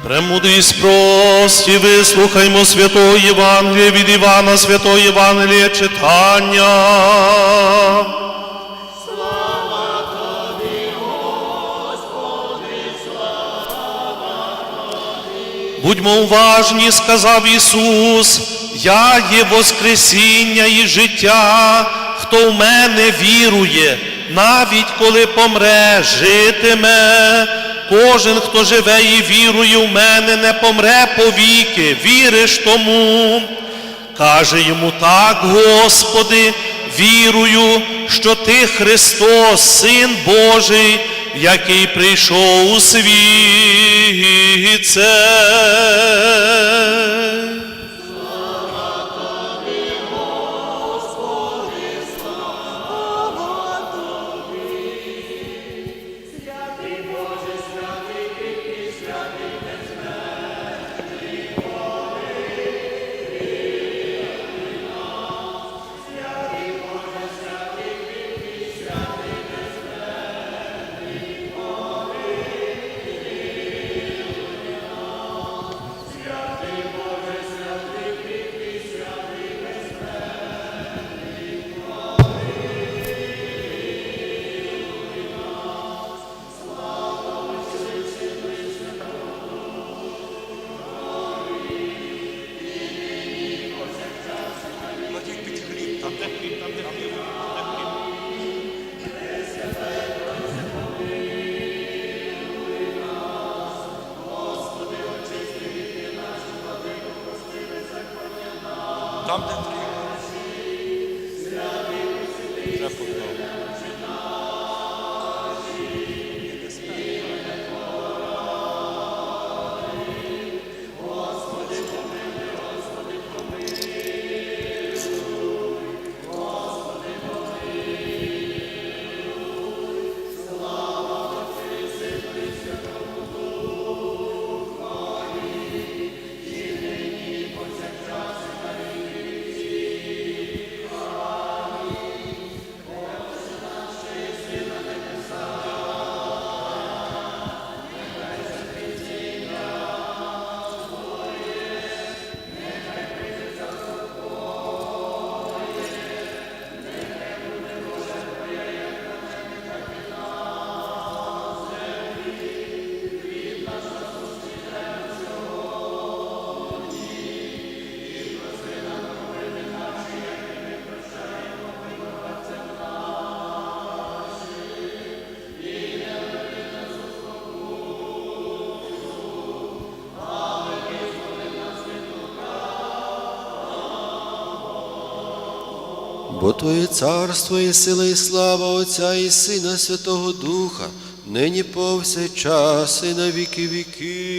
Премудрість спрості, вислухаймо святого Євангелія від Івана, святого Євангелія читання. Слава, Господи слава. Будьмо уважні, сказав Ісус, я є Воскресіння і життя, хто в мене вірує, навіть коли помре, житиме. Кожен, хто живе і вірує в мене, не помре повіки, віриш тому. Каже йому так, Господи, вірую, що Ти Христос, Син Божий, який прийшов у світ. Não é. Твоє царство і сила, і слава Отця і Сина Святого Духа, нині повсякчас і на віки віки.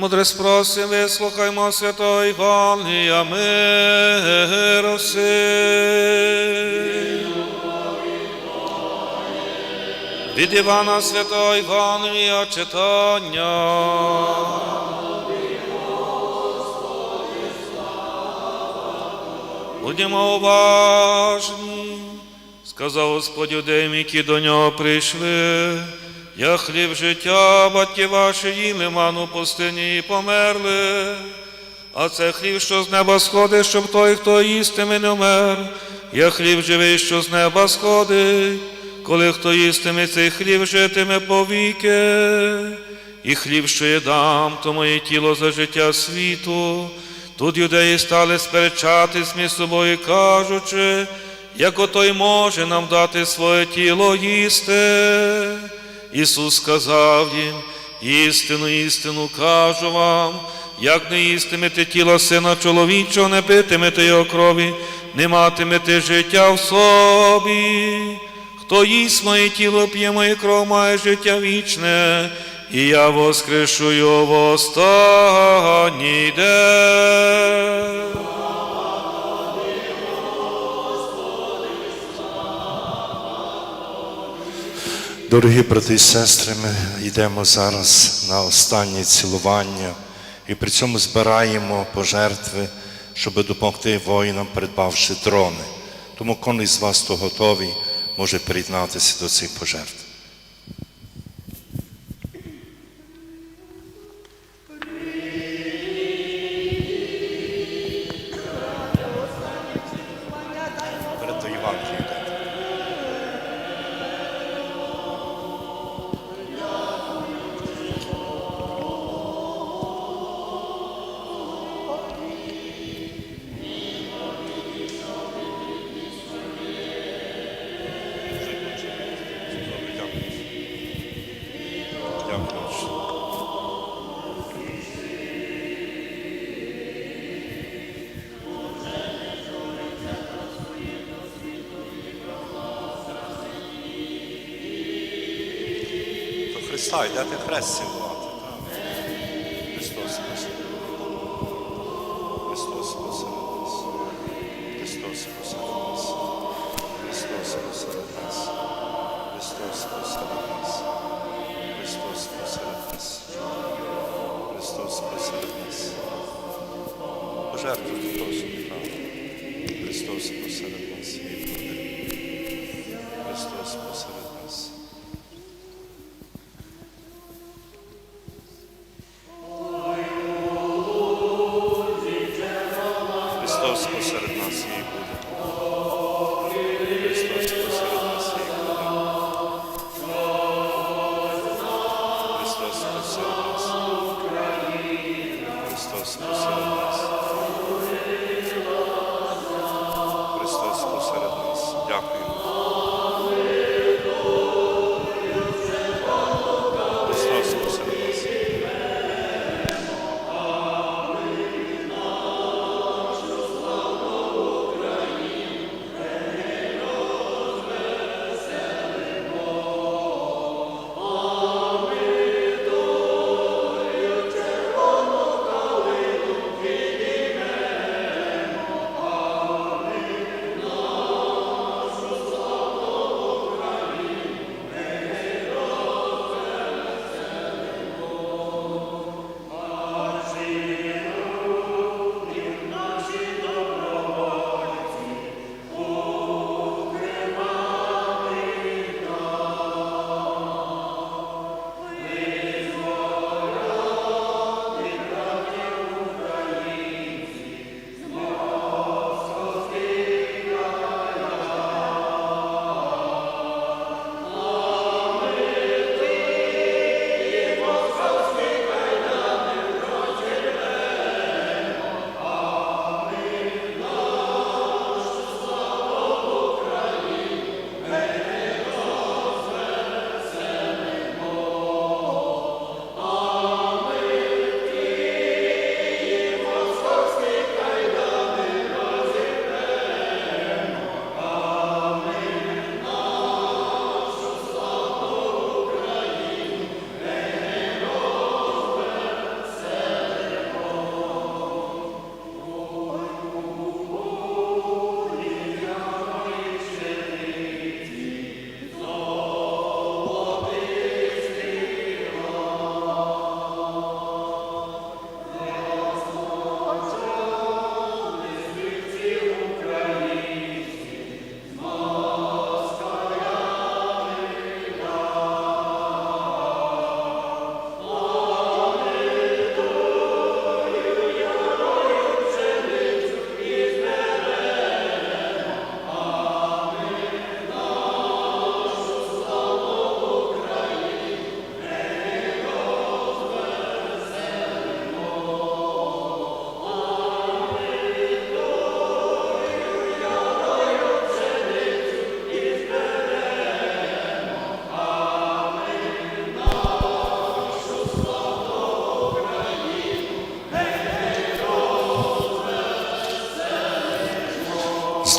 Премудре спросим, вислухаймо святого Івангелія мироси. Від Івана Святого Івангелія читання. Будьмо уважні, сказав Господь юдеям, які до нього прийшли. Я хліб життя, батьки ваші їли ману в пустині і померли. А це хліб, що з неба сходить, щоб той, хто їстиме, не вмер. Я хліб живий, що з неба сходить. Коли хто їстиме цей хліб, житиме повіки. І хліб, що я дам, то моє тіло за життя світу. Тут юдеї стали сперечатись між собою, кажучи, як отой може нам дати своє тіло їсти. Ісус сказав їм, істину, істину кажу вам, як не їстимете тіла сина чоловічого, не питимете його крові, не матимете життя в собі. Хто їсть моє тіло, п'є моє кров, має життя вічне, і я воскрешу його в останній день. Дорогі брати і сестри, ми йдемо зараз на останнє цілування і при цьому збираємо пожертви, щоб допомогти воїнам, придбавши дрони. Тому кожен з вас, хто готовий, може приєднатися до цих пожертв. До Христа йдете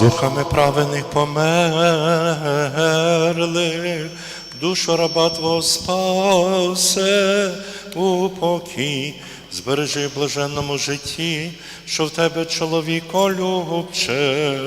духами праведних померли, душу раба Твого спасе у покій, збережи в блаженному житті, що в тебе чоловіко любче.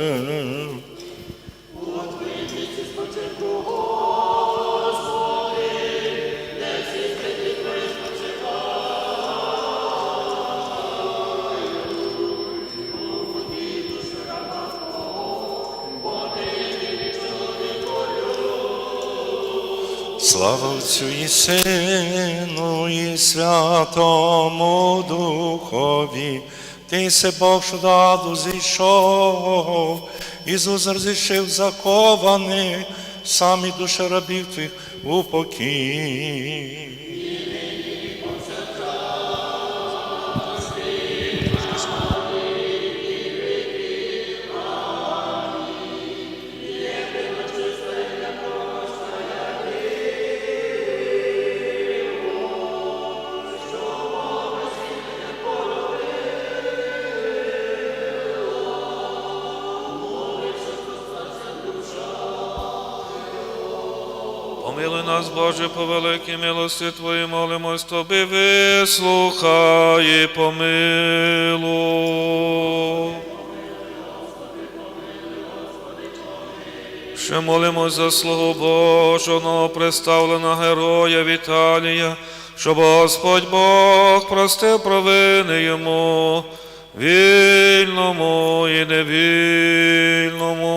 Слава Отцю і Сину, і Святому Духові, ти се Бог, що даду зійшов, Ісус розрішив закованих, самі душе рабів твих у Боже, по великій милості Твоїй, молимось Тобі, вислухай і помилуй. Ще молимось за слугу Божого, представлена героя Віталія, щоб Господь Бог простив провини йому, вільному і невільному.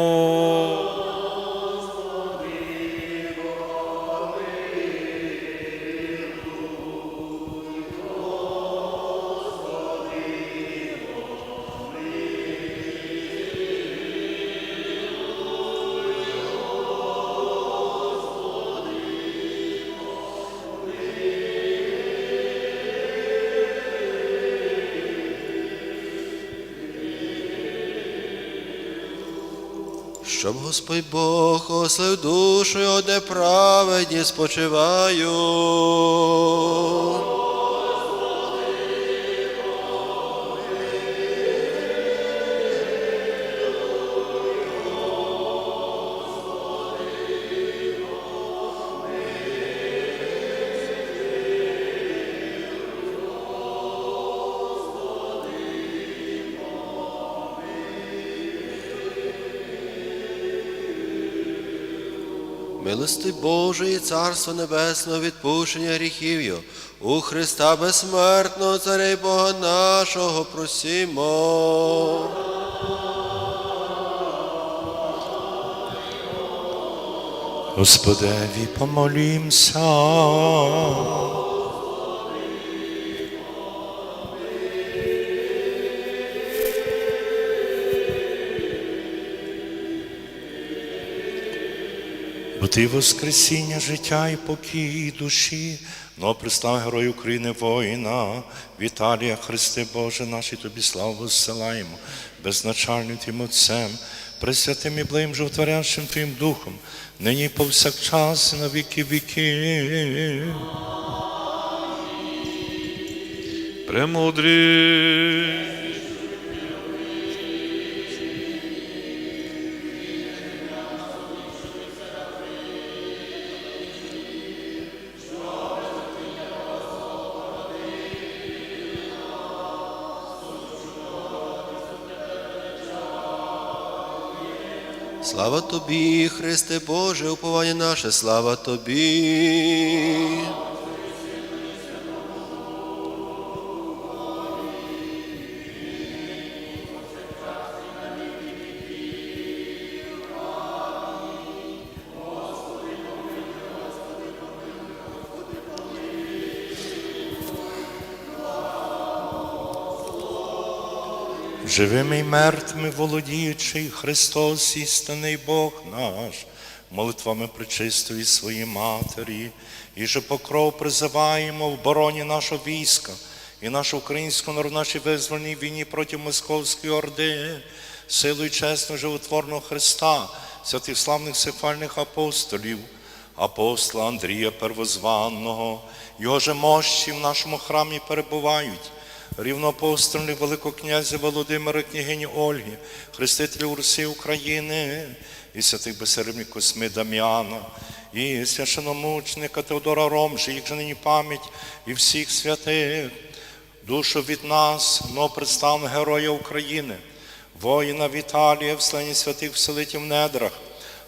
Щоб Господь Бог ослив душу, де праведні спочивають. Милости Божої, Царство Небесного, відпущення гріхів його. У Христа безсмертного, Царя і Бога нашого просімо. Господеві помолімся. Ти воскресіння, життя і покій душі, но пристав Герой України воїна, Віталія Христе Боже, наші тобі славу зсилаємо, безначальним Тим Отцем, пресвятим і благим животворящим Твоїм Духом, нині повсякчас і на віки віки. Премудрий. Слава тобі, Христе Боже, уповання наше, слава тобі. Живими й мертвими володіючий Христос, істинний Бог наш, молитвами причистої своєї Матері, і же покров призиваємо в бороні нашого війська і нашу українську народ нашій визвольній війні проти Московської Орди, силою чесного животворного Христа, святих славних сихвальних апостолів, апостола Андрія Первозванного, його же мощі в нашому храмі перебувають рівноапостольних великокнязя Володимира, княгині Ольги, хрестителів Руси України, і святих безсеребних Косми Дам'яна, і священомучника Теодора Ромжа, їх же нині пам'ять і всіх святих, душу від нас, но представленого Героя України, воїна Віталія, в слені святих вселитів недрах,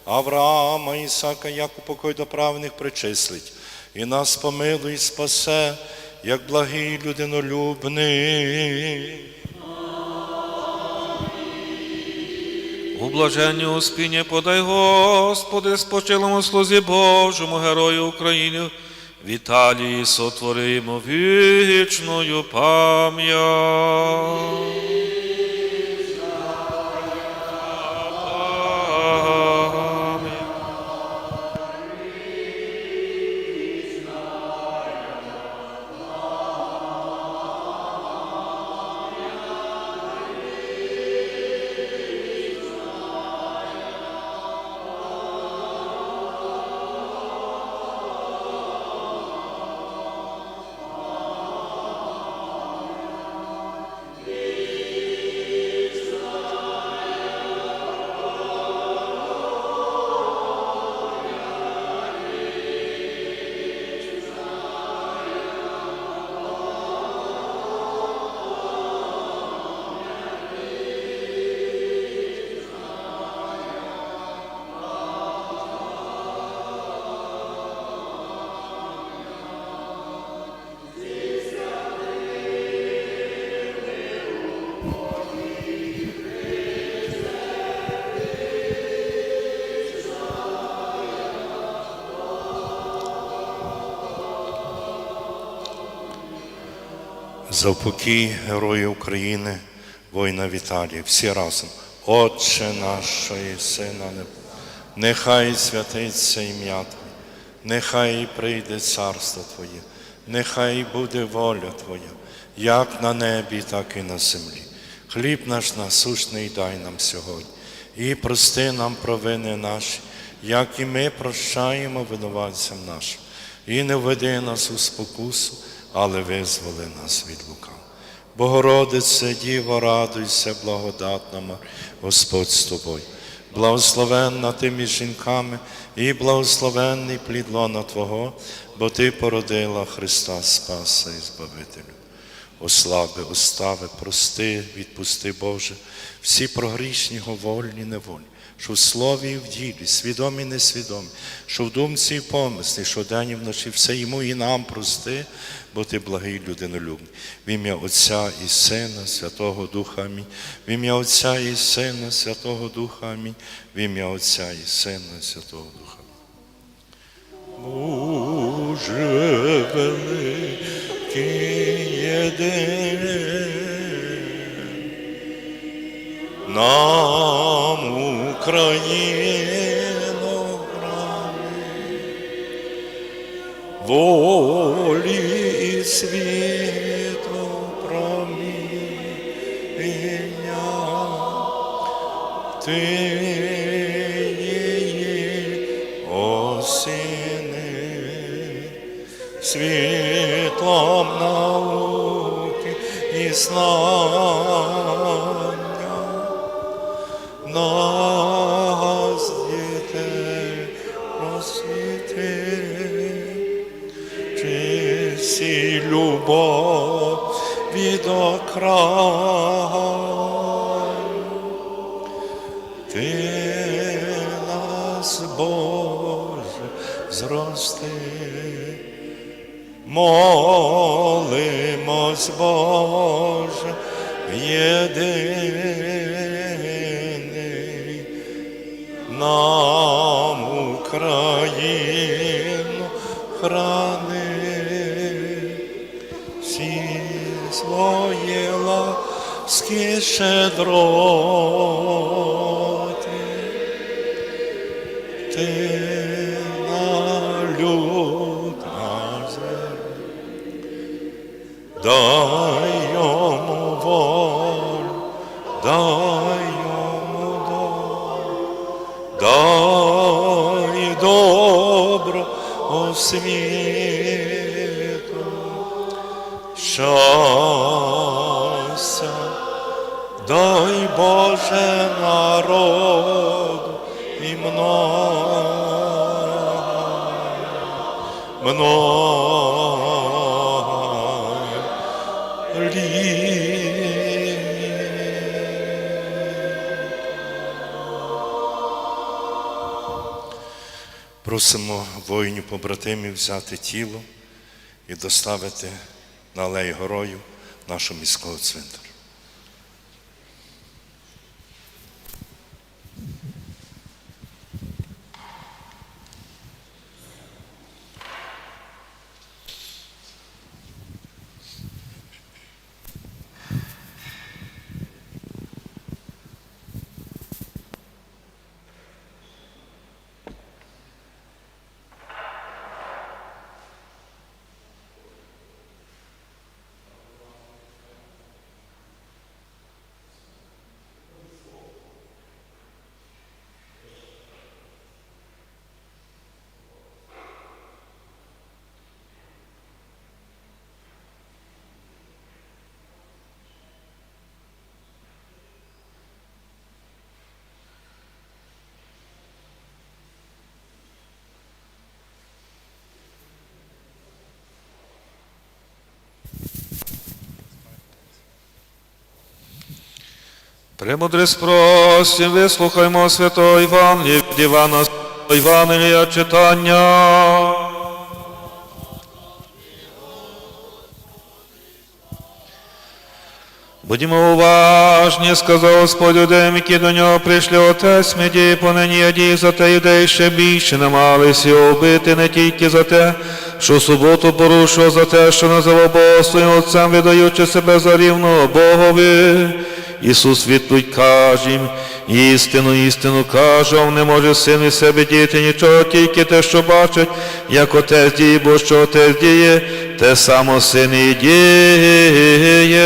Авраама, Ісака, як у покой до праведних причислить, і нас помилуй, спасе, як благий людинолюбний. У блаженні успіння подай, Господи, спочилому слузі Божому, Герою України, Віталії сотворимо вічною пам'ять. За упокій України, воїна Віталія, всі разом. Отче наш, що і сина не нехай святиться ім'я Твоє, нехай прийде царство Твоє, нехай буде воля Твоя, як на небі, так і на землі. Хліб наш насущний дай нам сьогодні, і прости нам провини наші, як і ми прощаємо винуватцям нашим. І не введи нас у спокусу, але визволи нас від лука. Богородице, Діво, радуйся, благодатна Господь з тобою. Благословенна ти між жінками і благословенний плід лона Твого, бо Ти породила Христа Спаса і Збавителю. Ослаби, остави, прости, відпусти, Боже, всі прогрішні говольні неволі, що в слові і в ділі, свідомі і несвідомі, що в думці і помислі, що день і вночі все йому і нам прости, бо ти благий людинолюбний. В ім'я Отця і Сина, Святого Духа Амінь. В ім'я Отця і Сина, Святого Духа Амінь. В ім'я Отця і Сина, Святого Духа. Боже великий єдин, нам Україну храни, волі і світу проміння, ти її осіни світлом науки і знання від. Ти нас, Боже, зрости. Молимось, Боже, єдиний, нам Україну храни, ласки щедроти ти на люд. Дай йому волю, дай йому долю, дай добро освіту, щастя дай Боже народу і много, много Просимо воїнів побратимів взяти тіло і доставити на алею горою нашого міського цвинтаря. Премудрість просим, вислухаймо святого Івангелія від Івана Святого Євангелія читання. Будьмо уважні, сказав Господь юдеям, які до нього прийшли отець медії, понині ядій за те юдеї ще більше намагалися його вбити не тільки за те, що суботу порушував, за те, що називав Бога своїм отцем, видаючи себе за рівного Богові. Ісус відповідь каже їм, істину, істину кажу, не може син із себе діяти нічого, тільки те, що бачить, як отець діє, бо що отець діє, те само син і діє.